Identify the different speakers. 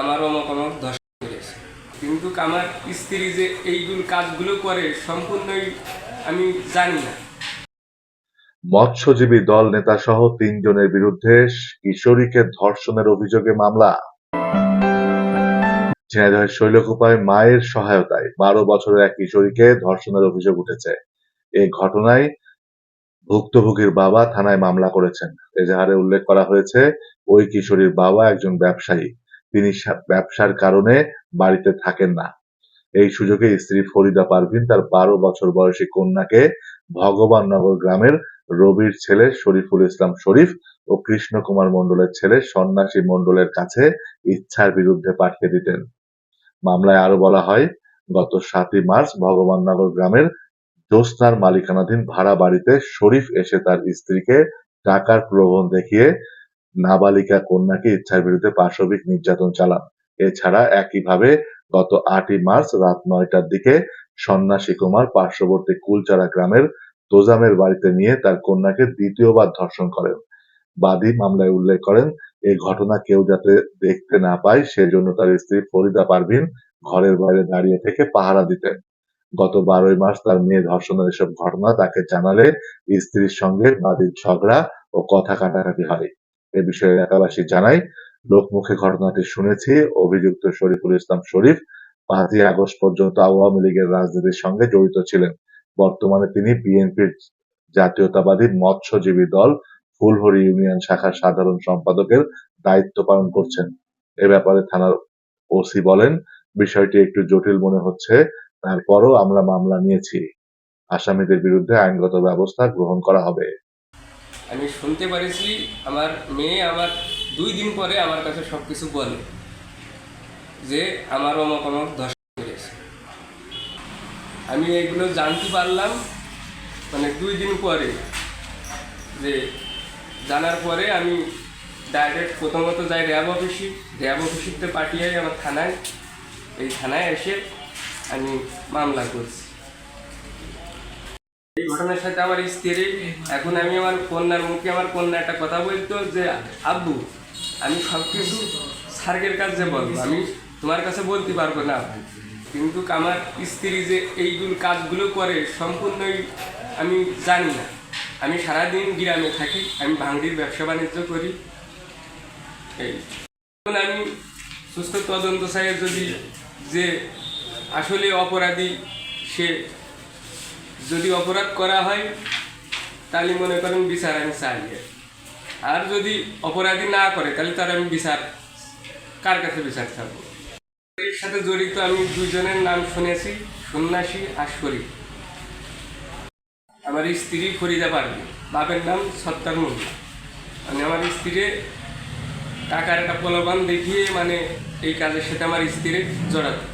Speaker 1: আমারও মতামত ধর্ষণ করেছে কিন্তু আমার স্ত্রী যে এইগুলো কাজগুলো করে, সম্পূর্ণই আমি জানি না।
Speaker 2: মৎস্যজীবী দল নেতাসহ তিনজনের বিরুদ্ধে কিশোরীকে ধর্ষণের অভিযোগে মামলা। ঝিনাইদহের শৈলকুপায় মায়ের সহায়তায় বারো বছরের এক কিশোরীকে ধর্ষণের অভিযোগ উঠেছে। এ ঘটনায় ভুক্তভোগীর বাবা থানায় মামলা করেছেন। এজাহারে উল্লেখ করা হয়েছে, ওই কিশোরীর বাবা একজন ব্যবসায়ী। তিনি ব্যবসার কারণে বাড়িতে থাকেন না। এই সুযোগে স্ত্রী ফরিদা পারভিন তার বারো বছর বয়সী কন্যাকে ভগবাননগর গ্রামের রবির ছেলে শরীফুল ইসলাম শরীফ ও কৃষ্ণ কুমার মণ্ডলের ছেলে সন্ন্যাসী মণ্ডলের কাছে ইচ্ছার বিরুদ্ধে পাঠিয়ে দিতেন। মামলায় আরও বলা হয়, গত সাতই মার্চ ভগবাননগর গ্রামের জ্যোৎস্নার মালিকানাধীন ভাড়া বাড়িতে শরীফ এসে তার স্ত্রীকে টাকার প্রলোভন দেখিয়ে নাবালিকা কন্যাকে ইচ্ছার বিরুদ্ধে পাশবিক নির্যাতন চালান। এছাড়া একইভাবে গত আটই মার্চ রাত নয়টার দিকে সন্ন্যাসী কুমার পার্শ্ববর্তী কুলচারা গ্রামের তোজামের বাড়িতে নিয়ে তার কন্যাকে দ্বিতীয়বার ধর্ষণ করেন। বাদী মামলায় উল্লেখ করেন এই ঘটনা কেউ যাতে দেখতে না পায়, সেজন্য তার স্ত্রী ফরিদা পারভিন ঘরের বাইরে দাঁড়িয়ে থেকে পাহারা দিতেন। গত বারোই মার্চ তার মেয়ে ধর্ষণের এসব ঘটনা তাকে জানালে স্ত্রীর সঙ্গে বাদীর ঝগড়া ও কথা কাটাকাটি হয়। এ বিষয়ে এলাকাবাসী জানায় লোকমুখে ঘটনাটি শুনেছি। অভিযুক্ত শরীফুল ইসলাম শরীফ পাঁচই আগস্ট পর্যন্ত আওয়ামী লীগের রাজনীতির সঙ্গে জড়িত ছিলেন। বর্তমানে তিনি বিএনপির জাতীয়তাবাদী মৎস্যজীবী দল ফুলহরি ইউনিয়ন শাখার সাধারণ সম্পাদকের দায়িত্ব পালন করছেন। এ ব্যাপারে থানার ওসি বলেন, বিষয়টি একটু জটিল মনে হচ্ছে। তারপরও আমরা মামলা নিয়েছি। আসামিদের বিরুদ্ধে আইনগত ব্যবস্থা গ্রহণ করা হবে।
Speaker 1: আমি শুনতে পারেছি, আমার মেয়ে আমার দুই দিন পরে আমার কাছে সব কিছু বলে যে আমারও মতামত ধর্ষণ করেছে। আমি এগুলো জানতে পারলাম মানে দুই দিন পরে যে জানার পরে আমি ডাইরেক্ট প্রথমত যাই র্যাব অফিসে, র্যাব অফিসিতে পাঠিয়ে আমার থানায়, এই থানায় এসে আমি মামলা করছি। ঘটনার সাথে আমার স্ত্রী, এখন আমি আমার কন্যার মুখে আমার কন্যা একটা কথা বলতো যে, আব্বু, আমি সব কিছু স্যারের কাছে বলব, আমি তোমার কাছে বলতে পারব না। কিন্তু আমার স্ত্রী যে এইগুলো কাজগুলো করে সম্পূর্ণই আমি জানি না। আমি সারাদিন গ্রামে থাকি, আমি ভাঙড়ির ব্যবসা বাণিজ্য করি। এই। এখন আমি সুস্থ তদন্ত চাই যদি যে আসলে অপরাধী সে যদি অপরাধ করা হয়, তাহলে মনে করেন বিচার আমি চাই। আর যদি অপরাধী না করে, তাহলে তার আমি বিচার, কার কাছে বিচার চাবো? এর সাথে জড়িত আমি দুজনের নাম শুনেছি, সন্ন্যাসী আর শরীফ আমার স্ত্রী ফরিদা পারবে বাপের নাম সত্তার মোল্লা মানে আমার স্ত্রী টাকার একটা প্রলোভন দেখিয়ে মানে এই কাজের সাথে আমার স্ত্রী জড়াতো।